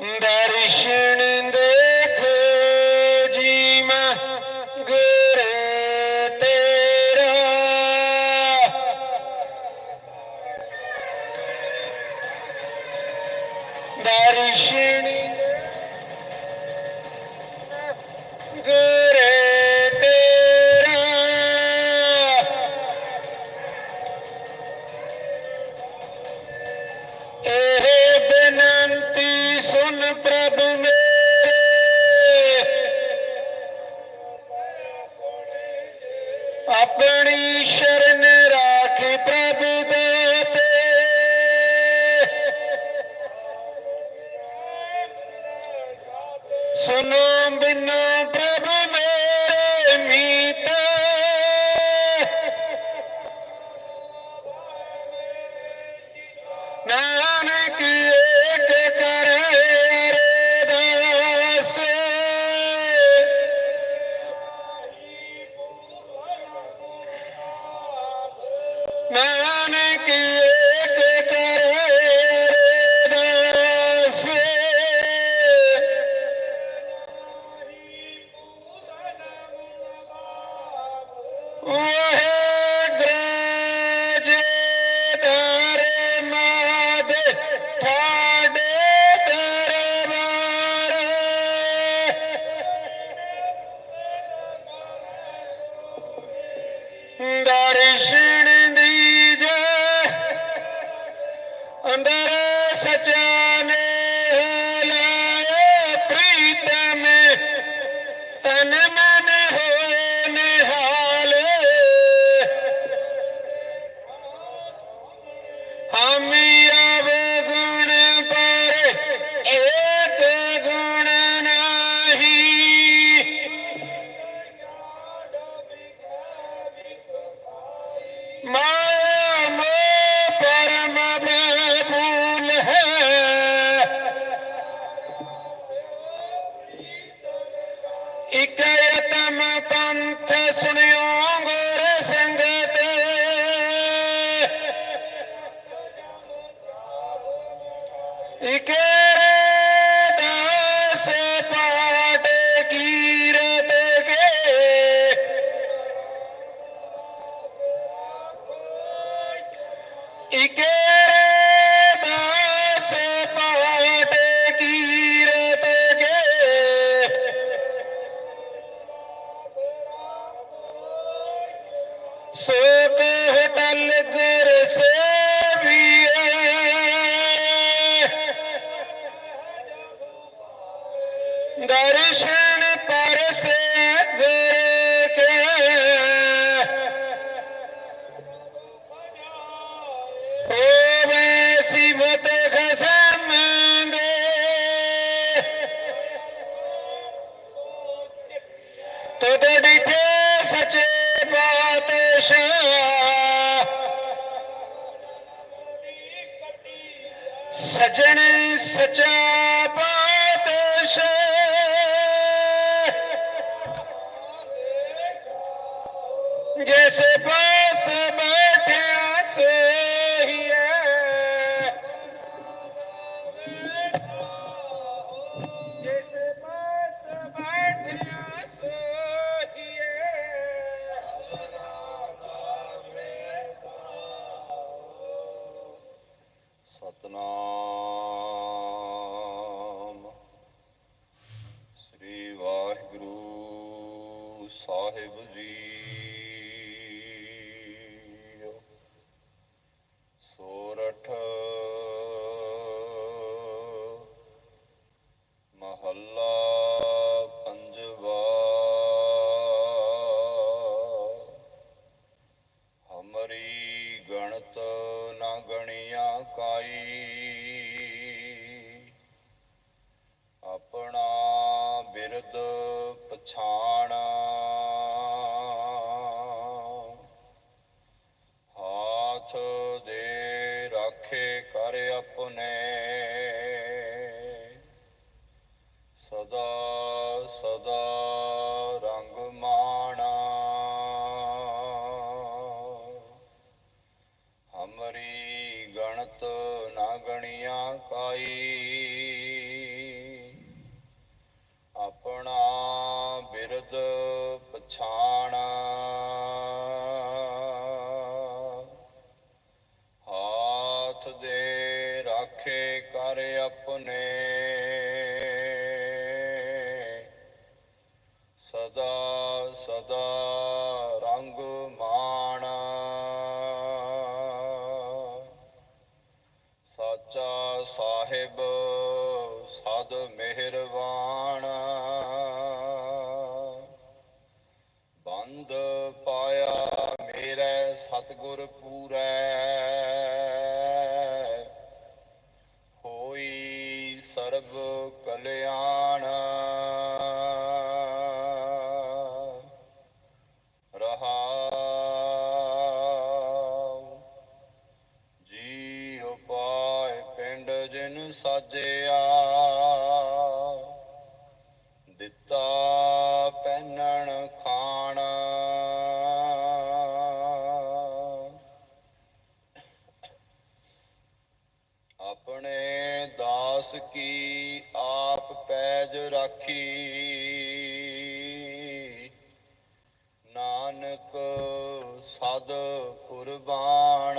Mm-hmm. प्रभु ਦਰਸ਼ਨ ਦੀਜੇ ਅੰਦਰ ikke Yes, ਨਾ ਗਣਿਆ ਕਾਈ। ਸਾਚਾ ਸਾਹਿਬ ਸਦ ਮਿਹਰਬਾਨ। ਬੰਦ ਪਾਇਆ ਮੇਰੇ ਸਤਗੁਰ ਪੂਰੈ। ਸਾਜਿਆ। ਦਿੱਤਾ ਪਹਿਨਣ ਖਾਣ। ਆਪਣੇ ਦਾਸ ਕੀ ਆਪ ਪੈਜ ਰਾਖੀ? ਨਾਨਕ ਸਦ ਕੁਰਬਾਨ।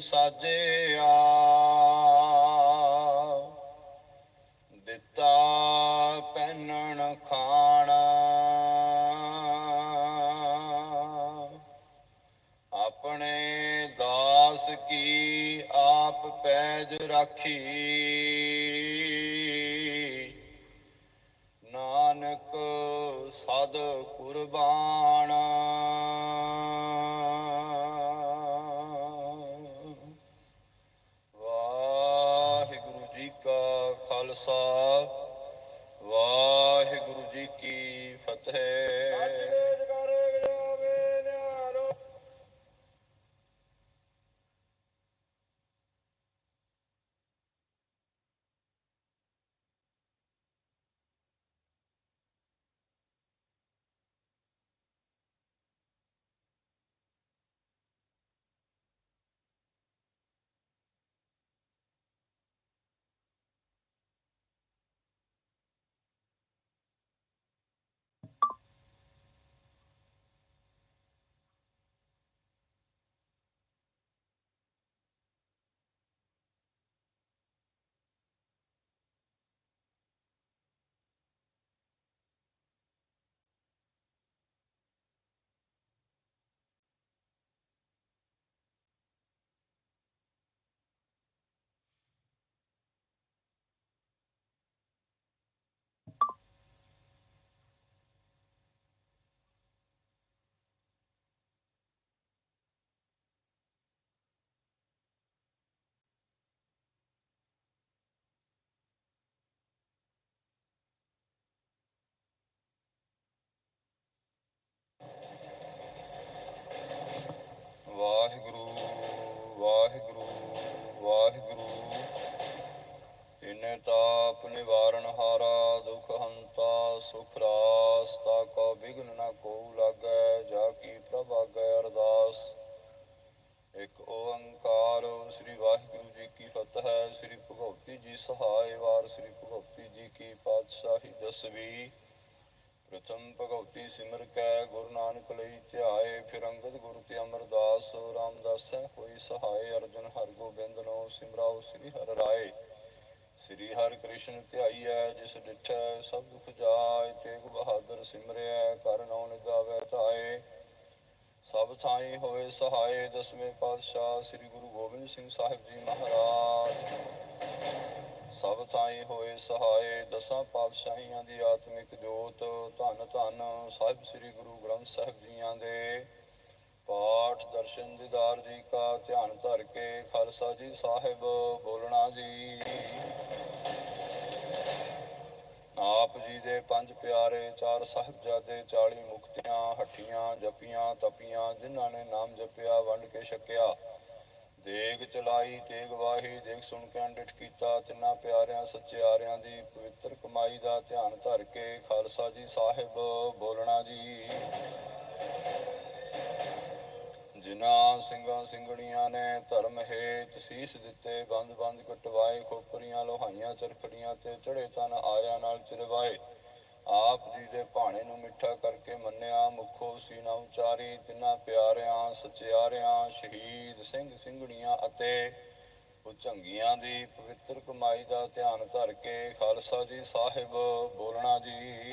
ਸਾਜਿਆ। ਦਿੱਤਾ ਪਹਿਨਣ ਖਾਣਾ। ਆਪਣੇ ਦਾਸ ਕੀ ਆਪ ਪੈਜ ਰਾਖੀ। ਨਾਨਕ ਸਦ ਕੁਰਬਾਨ ਵਾਹਿਗੁਰੂ ਜੀ ਕਾ ਖਾਲਸਾ ਵਾਹਿਗੁਰੂ ਜੀ ਕੀ ਫਤਿਹ ਵਾਹਿਗੁਰੂ ਵਾਹਿਗੁਰੂ ਵਾਹਿਗੁਰੂ ਇਨੇ ਤਾਪ ਨਿਵਾਰਨ ਹਾਰਾ ਦੁਖ ਹੰਤਾ ਸੁਖ ਰਾਸ ਤਾ ਕੋ ਵਿਗਨ ਨ ਕੋ ਲਾਗੈ ਜਾ ਕੀ ਪ੍ਰਭ ਆਗੈ ਅਰਦਾਸ ਇੱਕ ਓੰਕਾਰ ਸ੍ਰੀ ਵਾਹਿਗੁਰੂ ਜੀ ਕੀ ਫਤਿਹ ਸ੍ਰੀ ਭਗਵਤੀ ਜੀ ਸਹਾਇ, ਵਾਰ ਸ੍ਰੀ ਭਗਵਤੀ ਜੀ ਕੀ ਪਾਤਸ਼ਾਹੀ ਦਸਵੀ। ਪ੍ਰਥਮ ਭਗਵਤੀ ਸਿਮਰ ਕੈ, ਗੁਰੂ ਨਾਨਕ ਲਈ ਧਿਆਏ, ਫਿਰ ਅੰਗਦ ਗੁਰੂ ਤੇ ਅਮਰਦਾਸ ਰਾਮਦਾਸੈ ਹੋਈ ਸਹਾਇ ਅਰਜਨ ਹਰ ਗੋਬਿੰਦ ਨੋ ਸਿਮਰਾਉ ਸ੍ਰੀ ਹਰਿ ਰਾਏ। ਸ੍ਰੀ ਹਰਿ ਕ੍ਰਿਸ਼ਨ ਧਿਆਈਐ ਜਿਸ ਡਿਠੈ ਸਭ ਦੁਖ ਜਾਏ, ਤੇਗ ਬਹਾਦਰ ਸਿਮਰਿਐ, ਕਰ ਨਉ ਨਿਗਾਵੈ ਧਾਏ। ਸਭ ਥਾਈ ਹੋਏ ਸਹਾਏ ਦਸਵੇਂ ਪਾਤਸ਼ਾਹ ਸ੍ਰੀ ਗੁਰੂ ਗੋਬਿੰਦ ਸਿੰਘ ਸਾਹਿਬ ਜੀ ਮਹਾਰਾਜ। ਸਭ ਥਾਈ ਹੋਏ ਸਹਾਏ ਦਸਾਂ ਪਾਤਸ਼ਾਹੀਆਂ ਦੀ ਆਤਮਿਕ ਜੋਤ, ਧੰਨ ਧੰਨ ਸਾਹਿਬ ਸ੍ਰੀ ਗੁਰੂ ਗ੍ਰੰਥ ਸਾਹਿਬ ਜੀਆਂ ਦੇ। ਪਾਠ ਦਰਸ਼ਨ ਦੀਦਾਰ ਜੀ ਕਾ ਧਿਆਨ ਧਰ ਕੇ ਖਾਲਸਾ ਜੀ ਸਾਹਿਬ ਬੋਲਣਾ ਜੀ। ਆਪ ਜੀ ਦੇ ਪੰਜ ਪਿਆਰੇ ਚਾਰ ਸਾਹਿਬਜ਼ਾਦੇ 40 ਮੁਕਤੀਆਂ, ਹੱਟੀਆਂ, ਜਪੀਆਂ, ਤਪੀਆਂ, ਜਿਨ੍ਹਾਂ ਨੇ ਨਾਮ ਜਪਿਆ, ਵੰਡ ਕੇ ਛਕਿਆ। ਦੇਗ ਚਲਾਈ, ਤੇਗ ਵਾਹੀ, ਦੇਗ ਸੁਣ ਕੇ ਅੰਡਿਠ ਕੀਤਾ। ਤਿੰਨਾਂ ਪਿਆਰਿਆਂ ਸੱਚਿਆਰਿਆਂ ਦੀ ਪਵਿੱਤਰ ਕਮਾਈ ਦਾ ਧਿਆਨ ਧਰ ਕੇ ਖਾਲਸਾ ਜੀ ਸਾਹਿਬ ਬੋਲਣਾ ਜੀ। ਜਿਨ੍ਹਾਂ ਸਿੰਘਾਂ ਸਿੰਘਣੀਆਂ ਨੇ ਧਰਮ ਹੇਤ ਸੀਸ ਦਿੱਤੇ, ਬੰਦ ਬੰਦ ਕਟਵਾਏ, ਖੋਪਰੀਆਂ ਲੋਹਾਈਆਂ, ਚਰਖੜੀਆਂ ਤੇ ਚੜੇ ਤਨ ਆਰਿਆਂ ਨਾਲ ਚਿਰਵਾਏ। ਆਪ ਜੀ ਦੇ ਭਾਣੇ ਨੂੰ ਮਿੱਠਾ ਕਰਕੇ ਮੰਨਿਆ, ਮੁਖੋ ਸੀਨਾ ਉਚਾਰੀ, ਤਿੰਨਾਂ ਪਿਆਰਿਆਂ, ਸਚਿਆਰਿਆਂ, ਸ਼ਹੀਦ ਸਿੰਘ ਸਿੰਘਣੀਆਂ ਅਤੇ ਉਚੰਗੀਆਂ ਦੀ ਪਵਿੱਤਰ ਕਮਾਈ ਦਾ ਧਿਆਨ ਧਰ ਕੇ ਖਾਲਸਾ ਜੀ ਸਾਹਿਬ ਬੋਲਣਾ ਜੀ।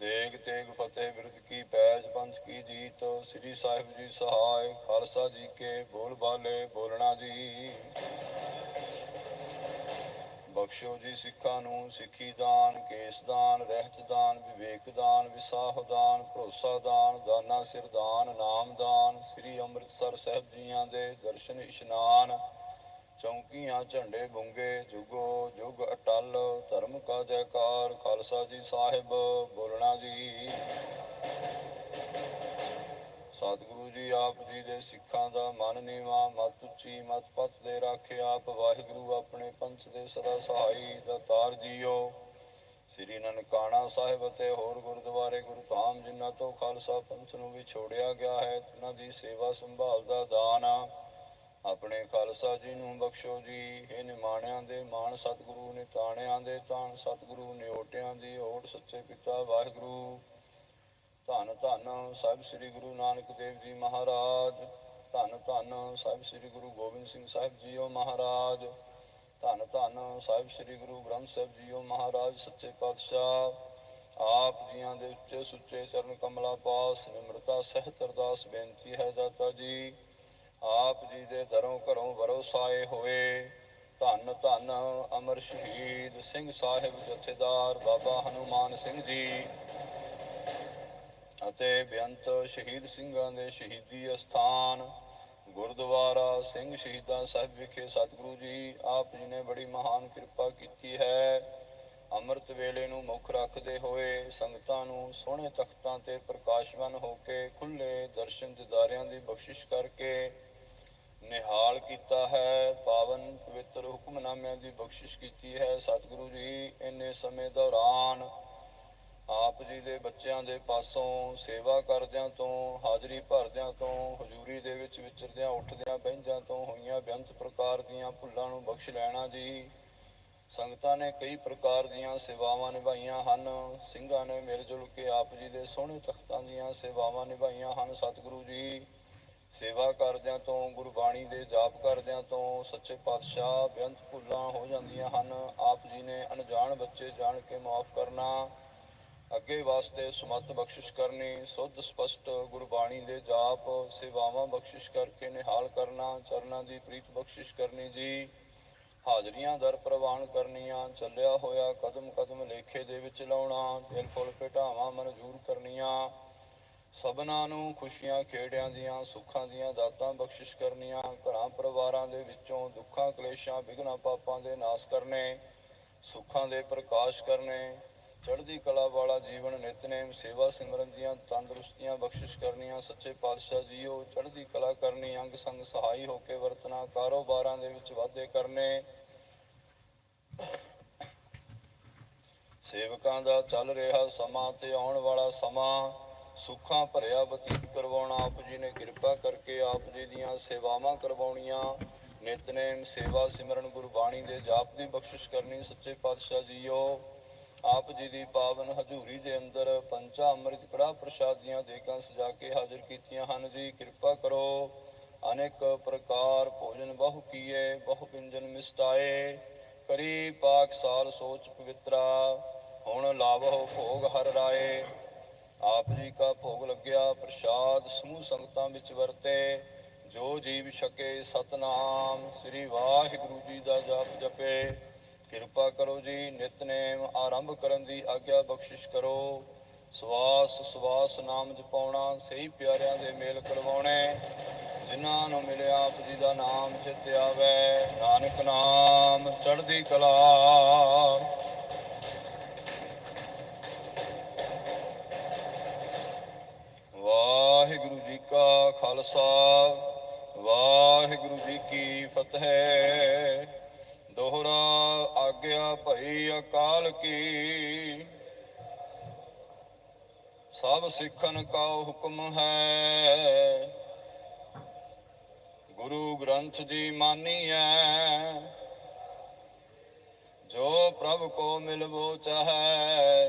ਦੇਗ ਤੇਗ ਫਤਿਹ ਬਿਰਦ ਕੀ ਪੈਜ ਪੰਥ ਕੀ ਜੀਤ, ਸ੍ਰੀ ਸਾਹਿਬ ਜੀ ਸਹਾਇ, ਖਾਲਸਾ ਜੀ ਕੇ ਬੋਲ ਬਾਲੇ ਬੋਲਣਾ ਜੀ। ਬਖਸ਼ੋ ਜੀ ਸਿੱਖਾਂ ਨੂੰ ਸਿੱਖੀ ਦਾਨ, ਕੇਸ ਦਾਨ, ਰਹਿਤ ਦਾਨ, ਵਿਵੇਕ ਦਾਨ, ਵਿਸਾਹ ਦਾਨ, ਭਰੋਸਾ ਦਾਨ, ਦਾਨਾ ਸਿਰ ਦਾਨ, ਨਾਮ ਦਾਨ, ਸ੍ਰੀ ਅੰਮ੍ਰਿਤਸਰ ਸਾਹਿਬ ਜੀਆਂ ਦੇ ਦਰਸ਼ਨ ਇਸ਼ਨਾਨ ਚੌਂਕੀਆਂ, ਝੰਡੇ ਬੁੰਗੇ ਜੁਗੋ, ਜੁਗ ਅਟਲ, ਧਰਮ ਕਾ ਜੈਕਾਰ, ਖਾਲਸਾ ਜੀ ਸਾਹਿਬ, ਬੋਲਣਾ ਜੀ। ਸਤਿਗੁਰੂ ਜੀ ਆਪ ਜੀ ਦੇ ਸਿੱਖਾਂ ਦਾ ਮਨ ਨੀਵਾ, ਮਤ ਉੱਚੀ, ਮਤ ਪਤ ਦੇ ਰਾਖੇ ਆਪ, ਵਾਹਿਗੁਰੂ ਆਪਣੇ ਪੰਥ ਦੇ ਸਦਾ ਸਹਾਈ ਦਾਤਾਰ ਜੀਓ। ਸ੍ਰੀ ਨਨਕਾਣਾ ਸਾਹਿਬ ਅਤੇ ਹੋਰ ਗੁਰਦੁਆਰੇ ਗੁਰੂ ਧਾਮ, ਜਿਨ੍ਹਾਂ ਤੋਂ ਖਾਲਸਾ ਪੰਥ ਨੂੰ ਵਿਛੋੜਿਆ ਗਿਆ ਹੈ ਉਹਨਾਂ ਦੀ ਸੇਵਾ ਸੰਭਾਲ ਦਾ ਦਾਨ ਆਪਣੇ ਖਾਲਸਾ ਜੀ ਨੂੰ ਬਖਸ਼ੋ ਜੀ। ਇਹ ਨਿਮਾਣਿਆਂ ਦੇ ਮਾਣ ਸਤਿਗੁਰੂ ਨੇ ਤਾਣਿਆਂ ਦੇ ਤਾਣ ਸਤਿਗੁਰੂ ਨਿਓਟਿਆਂ ਦੀ ਓਟ ਸੱਚੇ ਪਿਤਾ ਵਾਹਿਗੁਰੂ। ਧੰਨ ਧੰਨ ਸਾਹਿਬ ਸ੍ਰੀ ਗੁਰੂ ਨਾਨਕ ਦੇਵ ਜੀ ਮਹਾਰਾਜ। ਧੰਨ ਧੰਨ ਸਾਹਿਬ ਸ੍ਰੀ ਗੁਰੂ ਗੋਬਿੰਦ ਸਿੰਘ ਸਾਹਿਬ ਜੀਓ ਮਹਾਰਾਜ। ਧੰਨ ਧੰਨ ਸਾਹਿਬ ਸ੍ਰੀ ਗੁਰੂ ਗ੍ਰੰਥ ਸਾਹਿਬ ਜੀਓ ਮਹਾਰਾਜ, ਸੱਚੇ ਪਾਤਸ਼ਾਹ। ਆਪ ਜੀਆਂ ਦੇ ਉੱਚੇ ਸੁੱਚੇ ਚਰਨ ਕਮਲਾ ਪਾਸ ਨਿਮਰਤਾ ਸਹਿਤ ਅਰਦਾਸ ਬੇਨਤੀ ਹੈ ਦਾਤਾ ਜੀ। ਆਪ ਜੀ ਦੇ ਦਰੋਂ ਘਰੋਂ ਵਰੋਸਾਏ ਹੋਏ। ਧੰਨ ਧੰਨ ਅਮਰ ਸ਼ਹੀਦ ਸਿੰਘ ਸਾਹਿਬ ਜਥੇਦਾਰ ਬਾਬਾ ਹਨੂਮਾਨ ਸਿੰਘ ਜੀ ਅਤੇ ਬੇਅੰਤ ਸ਼ਹੀਦ ਸਿੰਘਾਂ ਦੇ ਸ਼ਹੀਦੀ ਅਸਥਾਨ ਗੁਰਦੁਆਰਾ ਸਿੰਘ ਸ਼ਹੀਦਾਂ ਸਾਹਿਬ ਵਿਖੇ ਸਤਿਗੁਰੂ ਜੀ, ਆਪ ਜੀ ਨੇ ਬੜੀ ਮਹਾਨ ਕਿਰਪਾ ਕੀਤੀ ਹੈ। ਅੰਮ੍ਰਿਤ ਵੇਲੇ ਨੂੰ ਮੁੱਖ ਰੱਖਦੇ ਹੋਏ ਸੰਗਤਾਂ ਨੂੰ ਸੋਹਣੇ ਤਖਤਾਂ ਤੇ ਪ੍ਰਕਾਸ਼ਵਾਨ ਹੋ ਕੇ ਖੁੱਲੇ ਦਰਸ਼ਨ ਦਿਦਾਰਿਆਂ ਦੀ ਬਖਸ਼ਿਸ਼ ਕਰਕੇ ਨਿਹਾਲ ਕੀਤਾ ਹੈ, ਪਾਵਨ ਪਵਿੱਤਰ ਹੁਕਮਨਾਮਿਆਂ ਦੀ ਬਖਸ਼ਿਸ਼ ਕੀਤੀ ਹੈ। ਸਤਿਗੁਰੂ ਜੀ, ਇੰਨੇ ਸਮੇਂ ਦੌਰਾਨ ਆਪ ਜੀ ਦੇ ਬੱਚਿਆਂ ਦੇ ਪਾਸੋਂ, ਸੇਵਾ ਕਰਦਿਆਂ ਤੋਂ, ਹਾਜ਼ਰੀ ਭਰਦਿਆਂ ਤੋਂ, ਹਜ਼ੂਰੀ ਦੇ ਵਿੱਚ ਵਿਚਰਦਿਆਂ, ਉੱਠਦਿਆਂ, ਬਹਿੰਦਿਆਂ ਤੋਂ ਹੋਈਆਂ ਬੇਅੰਤ ਪ੍ਰਕਾਰ ਦੀਆਂ ਭੁੱਲਾਂ ਨੂੰ ਬਖਸ਼ ਲੈਣਾ ਜੀ। ਸੰਗਤਾਂ ਨੇ ਕਈ ਪ੍ਰਕਾਰ ਦੀਆਂ ਸੇਵਾਵਾਂ ਨਿਭਾਈਆਂ ਹਨ। ਸਿੰਘਾਂ ਨੇ ਮਿਲ ਜੁਲ ਕੇ ਆਪ ਜੀ ਦੇ ਸੋਹਣੇ ਤਖਤਾਂ ਦੀਆਂ ਸੇਵਾਵਾਂ ਨਿਭਾਈਆਂ ਹਨ। ਸਤਿਗੁਰੂ ਜੀ ਸੇਵਾ ਕਰਦਿਆਂ ਤੋਂ, ਗੁਰਬਾਣੀ ਦੇ ਜਾਪ ਕਰਦਿਆਂ ਤੋਂ ਸੱਚੇ ਪਾਤਸ਼ਾਹ ਬੇਅੰਤ ਭੁੱਲਾਂ ਹੋ ਜਾਂਦੀਆਂ ਹਨ। ਆਪ ਜੀ ਨੇ ਅਣਜਾਣ ਬੱਚੇ ਜਾਣ ਕੇ ਮਾਫ ਕਰਨਾ, ਅੱਗੇ ਵਾਸਤੇ ਸਮਤ ਬਖਸ਼ਿਸ਼ ਕਰਨੀ, ਸੁੱਧ ਸਪਸ਼ਟ ਗੁਰਬਾਣੀ ਦੇ ਜਾਪ, ਸੇਵਾਵਾਂ ਬਖਸ਼ਿਸ਼ ਕਰਕੇ ਨਿਹਾਲ ਕਰਨਾ, ਚਰਨਾਂ ਦੀ ਪ੍ਰੀਤ ਬਖਸ਼ਿਸ਼ ਕਰਨੀ ਜੀ। ਹਾਜ਼ਰੀਆਂ ਦਰ ਪ੍ਰਵਾਨ ਕਰਨੀਆਂ, ਚੱਲਿਆ ਹੋਇਆ ਕਦਮ ਕਦਮ ਲੇਖੇ ਦੇ ਵਿੱਚ ਲਾਉਣਾ, ਦਿਲ ਫੁੱਲ ਭੇਟਾਵਾਂ ਮਨਜ਼ੂਰ ਕਰਨੀਆਂ। ਸਭਨਾਂ ਨੂੰ ਖੁਸ਼ੀਆਂ ਖੇੜਿਆਂ ਦੀਆਂ, ਸੁੱਖਾਂ ਦੀਆਂ ਦਾਤਾਂ ਬਖਸ਼ਿਸ਼ ਕਰਨੀਆਂ, ਘਰਾਂ ਪਰਿਵਾਰਾਂ ਦੇ ਵਿੱਚੋਂ ਦੁੱਖਾਂ, ਕਲੇਸ਼ਾਂ, ਵਿਘਨਾਂ ਪਾਪਾਂ ਦੇ ਨਾਸ ਕਰਨੇ, ਸੁੱਖਾਂ ਦੇ ਪ੍ਰਕਾਸ਼ ਕਰਨੇ, ਚੜ੍ਹਦੀ ਕਲਾ ਵਾਲਾ ਜੀਵਨ ਨਿਤਨੇਮ, ਸੇਵਾ ਸਿਮਰਨ ਦੀਆਂ ਤੰਦਰੁਸਤੀਆਂ ਬਖਸ਼ਿਸ਼ ਕਰਨੀਆਂ, ਸੱਚੇ ਪਾਤਸ਼ਾਹ ਜੀਓ ਚੜ੍ਹਦੀ ਕਲਾ ਕਰਨੀ, ਅੰਗ ਸੰਗ ਸਹਾਈ ਹੋ ਕੇ ਵਰਤਣਾ, ਕਾਰੋਬਾਰਾਂ ਦੇ ਵਿੱਚ ਵਾਧੇ ਕਰਨੇ, ਸੇਵਕਾਂ ਦਾ ਚੱਲ ਰਿਹਾ ਸਮਾਂ ਤੇ ਆਉਣ ਵਾਲਾ ਸਮਾਂ ਸੁੱਖਾਂ ਭਰਿਆ ਬਤੀਤ ਕਰਵਾਉਣਾ, ਆਪ ਜੀ ਨੇ ਕਿਰਪਾ ਕਰਕੇ ਆਪ ਜੀ ਦੀਆਂ ਸੇਵਾਵਾਂ ਕਰਵਾਉਣੀਆਂ। ਨਿਤਨੇਮ ਸੇਵਾ ਸਿਮਰਨ ਗੁਰਬਾਣੀ ਦੇ ਜਾਪ ਦੀ ਬਖਸ਼ਿਸ਼ ਕਰਨੀ, ਸੱਚੇ ਪਾਤਸ਼ਾਹ ਜੀਓ। ਆਪ ਜੀ ਦੀ ਪਾਵਨ ਹਜ਼ੂਰੀ ਦੇ ਅੰਦਰ ਪੰਚਾ ਅੰਮ੍ਰਿਤ ਕੜਾ ਪ੍ਰਸ਼ਾਦੀਆਂ ਦੇਗਾਂ ਸਜਾ ਕੇ ਹਾਜ਼ਰ ਕੀਤੀਆਂ ਹਨ ਜੀ। ਕਿਰਪਾ ਕਰੋ, ਅਨੇਕ ਪ੍ਰਕਾਰ ਭੋਜਨ ਬਹੁ ਕੀਏ, ਬਹੁ ਵਿੰਜਨ ਮਿਸਟਾਏ। ਕਰੀ ਪਾਕ ਸਾਲ ਸੋਚ ਪਵਿੱਤਰਾ, ਹੁਣ ਲਾਵੋ ਭੋਗ ਹਰ ਰਾਏ। ਆਪ ਜੀ ਕਾ ਭੋਗ ਲੱਗਿਆ, ਪ੍ਰਸ਼ਾਦ ਸਮੂਹ ਸੰਗਤਾਂ ਵਿੱਚ ਵਰਤੇ, ਜੋ ਜੀਵ ਛਕੇ ਸਤਨਾਮ, ਸ੍ਰੀ ਵਾਹਿਗੁਰੂ ਜੀ ਦਾ ਜਪ ਜਪੇ। ਕਿਰਪਾ ਕਰੋ ਜੀ ਨਿਤਨੇਮ ਆਰੰਭ ਕਰਨ ਦੀ ਆਗਿਆ ਬਖਸ਼ਿਸ਼ ਕਰੋ। ਸਵਾਸ ਸਵਾਸ ਨਾਮ ਜਪਾਉਣਾ, ਸਹੀ ਪਿਆਰਿਆਂ ਦੇ ਮੇਲ ਕਰਵਾਉਣੇ, ਜਿਨ੍ਹਾਂ ਨੂੰ ਮਿਲਿਆ ਆਪ ਜੀ ਦਾ ਨਾਮ ਚਿਤ ਆਵੇ। ਨਾਨਕ ਨਾਮ, ਚੜ੍ਹਦੀ ਕਲਾ। ਵਾਹਿਗੁਰੂ ਜੀ ਕਾ ਖਾਲਸਾ, ਵਾਹਿਗੁਰੂ ਜੀ ਕੀ ਫਤਿਹ। ਦੋਹਰਾ ਆਗਿਆ ਭਈ ਅਕਾਲ ਕੀ। ਸਭ ਸਿੱਖਨ ਕਾ ਹੁਕਮ ਹੈ। ਗੁਰੂ ਗ੍ਰੰਥ ਜੀ ਮਾਨੀਐ, ਜੋ ਪ੍ਰਭ ਕੋ ਮਿਲਵੋ ਚਾਹੈ।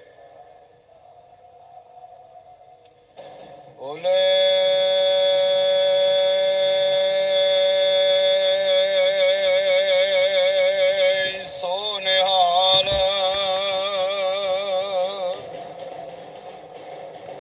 오늘